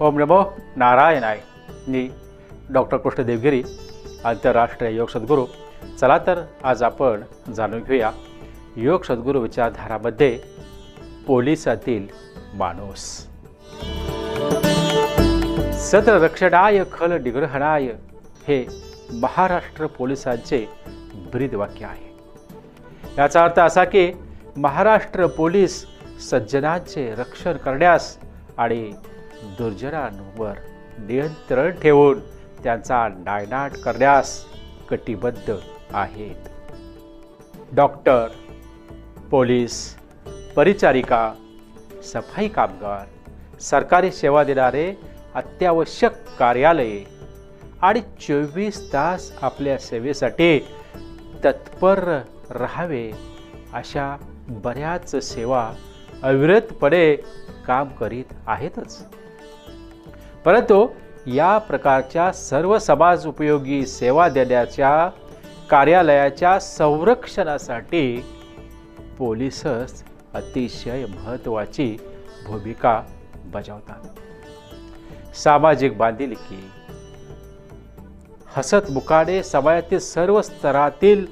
ओम नमो नारायणाय. मी डॉक्टर कृष्ण देवगिरी आंतरराष्ट्रीय योग सद्गुरू. चला तर आज आपण जाणून घेऊया योग सद्गुरू विचारधारामध्ये पोलिसातील माणूस. सतरक्षणाय खल निग्रहणाय हे महाराष्ट्र पोलिसांचे ब्रीदवाक्य आहे. याचा अर्थ असा की महाराष्ट्र पोलीस सज्जनांचे रक्षण करण्यास आणि दुर्जनांवर नियंत्रण ठेवून त्यांचा नायनाट करण्यास कटिबद्ध आहेत. डॉक्टर पोलीस परिचारिका सफाई कामगार सरकारी सेवा देणारे अत्यावश्यक कार्यालये आणि चोवीस तास आपल्या सेवेसाठी तत्पर राहावे अशा बऱ्याच सेवा अविरतपणे काम करीत आहेतच. परंतु या प्रकारच्या सर्व समाज उपयोगी सेवा देण्याच्या कार्यालयाच्या संरक्षणासाठी पोलीसच अतिशय महत्त्वाची भूमिका बजावतात. सामाजिक बांधिलकी हसतमुखाने समाजातील सर्व स्तरातील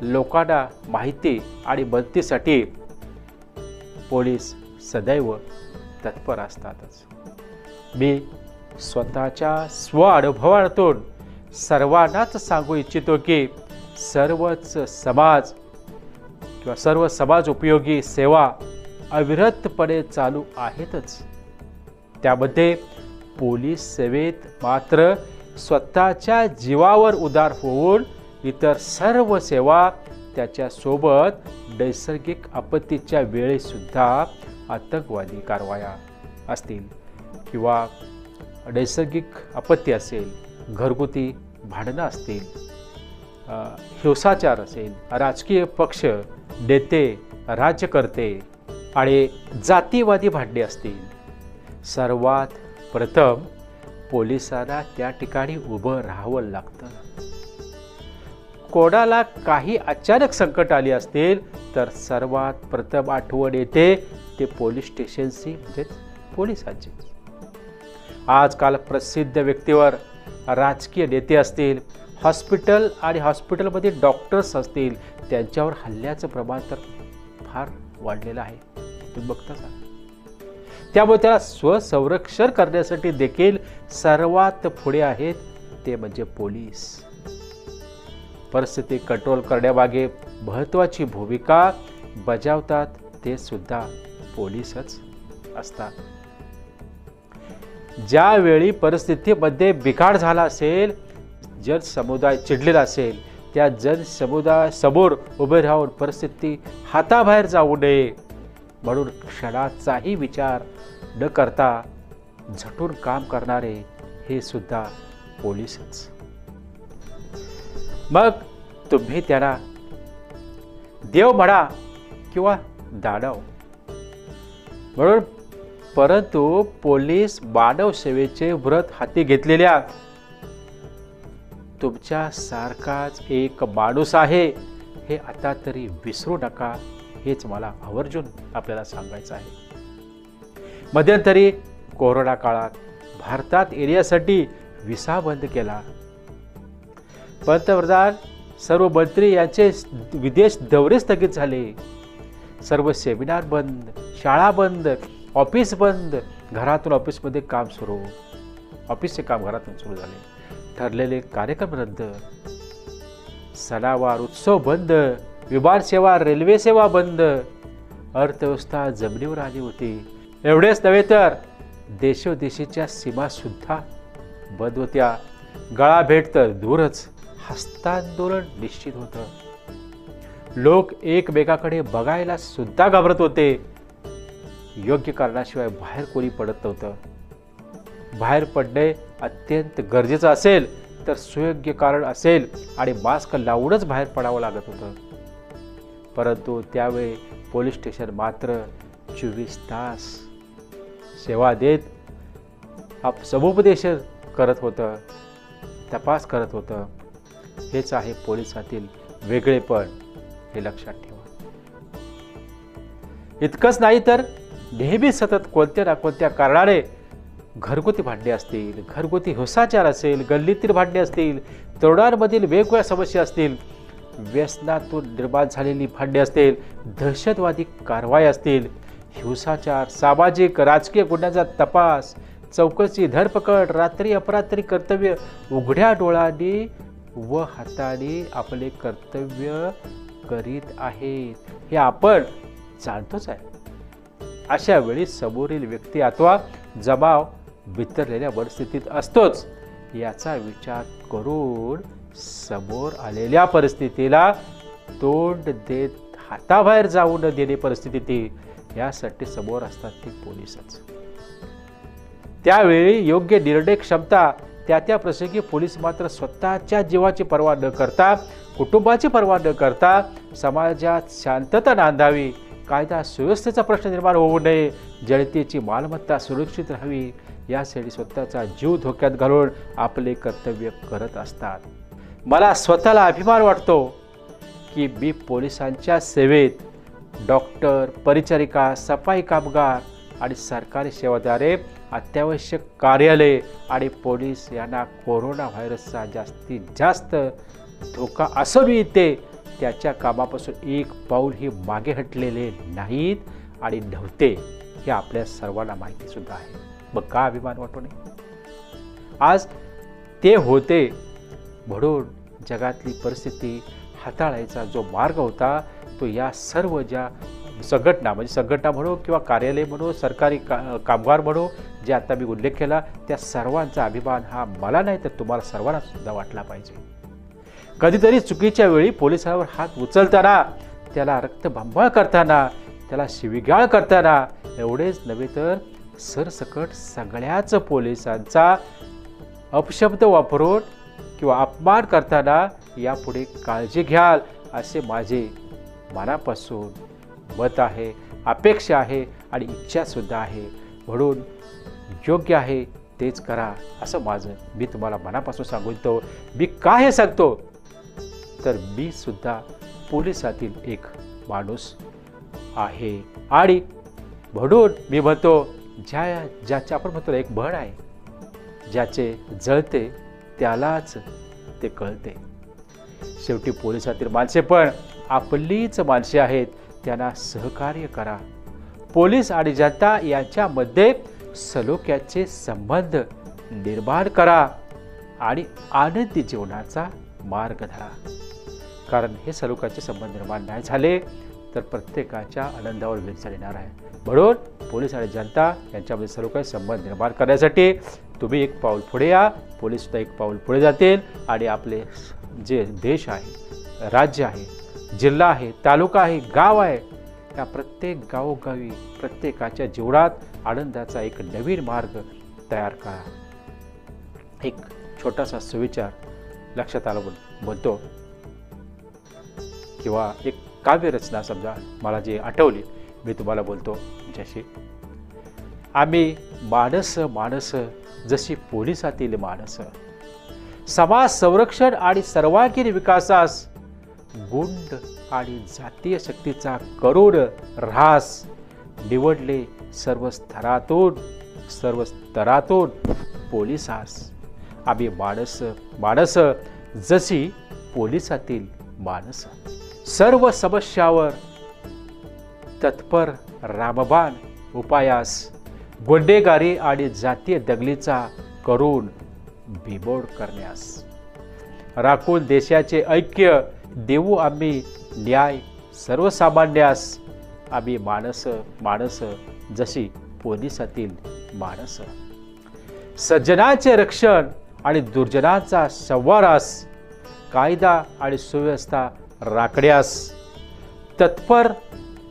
लोकांना माहिती आणि मदतीसाठी पोलीस सदैव तत्पर असतातच. मी स्वतःच्या स्व अनुभवातून सर्वांनाच सांगू इच्छितो की सर्वच समाज किंवा सर्व समाज उपयोगी सेवा अविरतपणे चालू आहेतच. त्यामध्ये पोलीस सेवेत मात्र स्वतःच्या जीवावर उदार होऊन इतर सर्व सेवा त्याच्यासोबत नैसर्गिक आपत्तीच्या वेळेसुद्धा आतंकवादी कारवाया असतील किंवा नैसर्गिक आपत्ती असेल घरगुती भांडणं असतील हिंसाचार असेल राजकीय पक्ष नेते राज्यकर्ते आणि जातीवादी भांडणे असतील सर्वात प्रथम पोलिसांना त्या ठिकाणी उभं राहावं लागतं. कोणाला काही अचानक संकट आली असतील तर सर्वात प्रथम आठवण येते ते पोलीस स्टेशनची म्हणजेच पोलिसांची. आजकाल प्रसिद्ध व्यक्तीवर राजकीय नेते असतील हॉस्पिटल आणि हॉस्पिटलमध्ये डॉक्टर्स असतील त्यांच्यावर हल्ल्याचं प्रमाण तर फार वाढलेलं आहे. तुम्ही बघताच का? त्यामुळे त्याला स्वसंरक्षण करण्यासाठी देखील सर्वात पुढे आहेत ते म्हणजे पोलीस. परिस्थिती कंट्रोल करण्यामागे महत्त्वाची भूमिका बजावतात ते सुद्धा पोलीसच असतात. ज्यावेळी परिस्थितीमध्ये बिघाड झाला असेल जन समुदाय चिडलेला असेल त्या जन समोर उभे राहून परिस्थिती हाताबाहेर जाऊ नये. म्हणून क्षणाचाही विचार न करता झटून काम करणारे हे सुद्धा पोलीसच. मग तुम्ही त्याला देव म्हणा किंवा दानव. म्हणून परंतु पोलीस मानव सेवेचे व्रत हाती घेतलेल्या तुमच्या सारखाच एक माणूस आहे. हे आता तरी विसरू नका. हेच मला आवर्जून आपल्याला सांगायचं आहे. मध्यंतरी कोरोना काळात भारतात येण्यासाठी विसा बंद केला. पंतप्रधान सर्व मंत्री यांचे विदेश दौरे स्थगित झाले. सर्व सेमिनार बंद शाळा बंद ऑफिस बंद घरातून ऑफिसमध्ये काम सुरू. ऑफिसचे काम घरातून सुरू झाले. ठरलेले कार्यक्रम रद्द. सणावार उत्सव बंद. विमानसेवा रेल्वे सेवा बंद. अर्थव्यवस्था जमिनीवर आली होती. एवढेच नव्हे तर देशोदेशीच्या सीमासुद्धा बंद होत्या. गळा भेट तर दूरच हस्तांदोलन निश्चित होतं. लोक एकमेकाकडे बघायला सुद्धा घाबरत होते. योग्य कारणाशिवाय बाहेर कोणी पडत नव्हतं. बाहेर पडणे अत्यंत गरजेचं असेल तर सुयोग्य कारण असेल आणि मास्क लावूनच बाहेर पडावं लागत होतं. परंतु त्यावेळी पोलीस स्टेशन मात्र चोवीस तास सेवा देत आप समुपदेश करत होतं तपास करत होतं. हेच आहे पोलिसातील वेगळेपण हे लक्षात ठेवा. इतकंच नाही तर नेहमी सतत कोणत्या ना कोणत्या कारणाने घरगुती भांडणे असतील घरगुती हिंसाचार असेल गल्लीतील भांडणे असतील तरुणांमधील वेगवेगळ्या समस्या असतील व्यसनातून निर्माण झालेली भांडणे असतील दहशतवादी कारवाई असतील हिंसाचार सामाजिक राजकीय गुन्ह्यांचा तपास चौकशी धरपकड रात्री अपरात्री कर्तव्य उघड्या डोळ्यांनी व हाताने आपले कर्तव्य करीत आहेत. हे आपण जाणतोच आहे. अशा वेळी समोरील व्यक्ती अथवा जमाव वितरलेल्या परिस्थितीत असतोच. याचा विचार करून समोर आलेल्या परिस्थितीला तोंड देत हाताबाहेर जाऊ न देणे परिस्थिती ती. यासाठी समोर असतात ते पोलिसच. त्यावेळी योग्य निर्णय क्षमता त्या त्या प्रसंगी पोलीस मात्र स्वतःच्या जीवाची पर्वा न करता कुटुंबाची पर्वा न करता समाजात शांतता नांदावी. कायदा सुव्यवस्थेचा प्रश्न निर्माण होऊ नये जनतेची मालमत्ता सुरक्षित राहावी यासाठी स्वतःचा जीव धोक्यात घालून आपले कर्तव्य करत असतात. मला स्वतःला अभिमान वाटतो की मी पोलिसांच्या सेवेत डॉक्टर परिचारिका सफाई कामगार आणि सरकारी सेवाद्वारे अत्यावश्यक कार्यालय आणि पोलीस यांना कोरोना व्हायरसचा जास्तीत जास्त धोका असं मी इथे त्याच्या कामापासून एक पाऊल हे मागे हटलेले नाहीत आणि नव्हते हे आपल्या सर्वांना माहितीसुद्धा आहे. मग का अभिमान वाटू नये? आज ते होते म्हणून जगातली परिस्थिती हाताळायचा जो मार्ग होता तो या सर्व ज्या संघटना म्हणजे संघटना म्हणू किंवा कार्यालय म्हणू सरकारी का कामगार म्हणू जे आता मी उल्लेख केला त्या सर्वांचा अभिमान हा मला नाही तर तुम्हाला सर्वांना सुद्धा वाटला पाहिजे. कधीतरी चुकीच्या वेळी पोलिसावर हात उचलताना त्याला रक्तबांबळ करताना त्याला शिवीगाळ करताना एवढेच नव्हे तर सरसकट सगळ्याच पोलिसांचा अपशब्द वापरून किंवा अपमान करताना यापुढे काळजी घ्याल असे माझे मनापासून मत आहे अपेक्षा आहे आणि इच्छासुद्धा आहे. म्हणून योग्य आहे तेच करा असं माझं मी तुम्हाला मनापासून सांगू तो मी का हे सांगतो? तर मी सुद्धा पोलिसातील एक माणूस आहे. आणि म्हणून मी म्हणतो ज्या ज्याच्या आपण म्हणतो एक भण आहे ज्याचे जळते त्यालाच ते कळते. शेवटी पोलिसातील माणसे पण आपलीच माणसे आहेत त्यांना सहकार्य करा. पोलीस आणि जनता यांच्यामध्ये सलोख्याचे संबंध निर्माण करा आणि आनंदी जीवनाचा मार्ग धरा. कारण हे सलोख्याचे संबंध निर्माण नाही झाले तर प्रत्येकाच्या आनंदावर वेधचा येणार आहे. म्हणून पोलीस आणि जनता यांच्यामध्ये सलोख्याचे संबंध निर्माण करण्यासाठी तुम्ही एक पाऊल पुढे या. पोलीससुद्धा एक पाऊल पुढे जातील आणि आपले जे देश आहे राज्य आहे जिल्हा आहे तालुका आहे गाव आहे त्या प्रत्येक गावोगावी प्रत्येकाच्या जीवनात आनंदाचा एक नवीन मार्ग तयार करा. एक छोटासा सुविचार लक्षात आला बोलतो किंवा एक काव्यरचना समजा मला जी आठवली मी तुम्हाला बोलतो जशी आम्ही माणस माणस जशी पोलिसातील माणस. समाज संरक्षण आणि सर्वांगीण विकासास गुंड आणि जातीय शक्तीचा करोड ऱ्हास निवडले सर्व स्तरातून सर्व स्तरातून पोलिसास. आम्ही माणस माणस जशी पोलिसातील माणसं. सर्व समस्यावर तत्पर रामबाण उपायास. गुंडेगारी आणि जातीय दगलीचा करून बिमोड करण्यास. राखून देशाचे ऐक्य देऊ आम्ही न्याय सर्वसामान्यास. आम्ही माणस माणस जशी पोलिसातील माणस. सज्जनाचे रक्षण आणि दुर्जनाचा संवारास कायदा आणि सुव्यवस्था राखण्यास तत्पर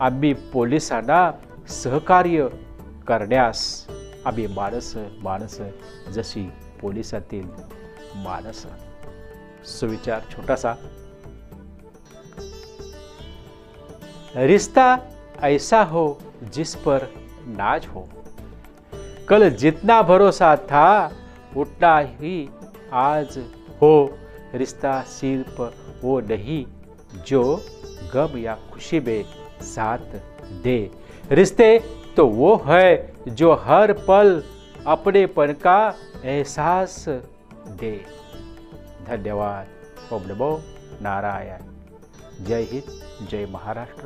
आम्ही पोलिसांना सहकार्य करण्यास. आम्ही माणस माणस जशी पोलिसातील माणस. सुविचार छोटासा. रिश्ता ऐसा हो जिस पर नाज हो. कल जितना भरोसा था उतना ही आज हो. रिश्ता सिर्फ वो नहीं जो गम या खुशी में साथ दे। रिश्ते तो वो है जो हर पल अपनेपन का एहसास दे। धन्यवाद। ओम नमो नारायण। जय हिंद, जय महाराष्ट्र।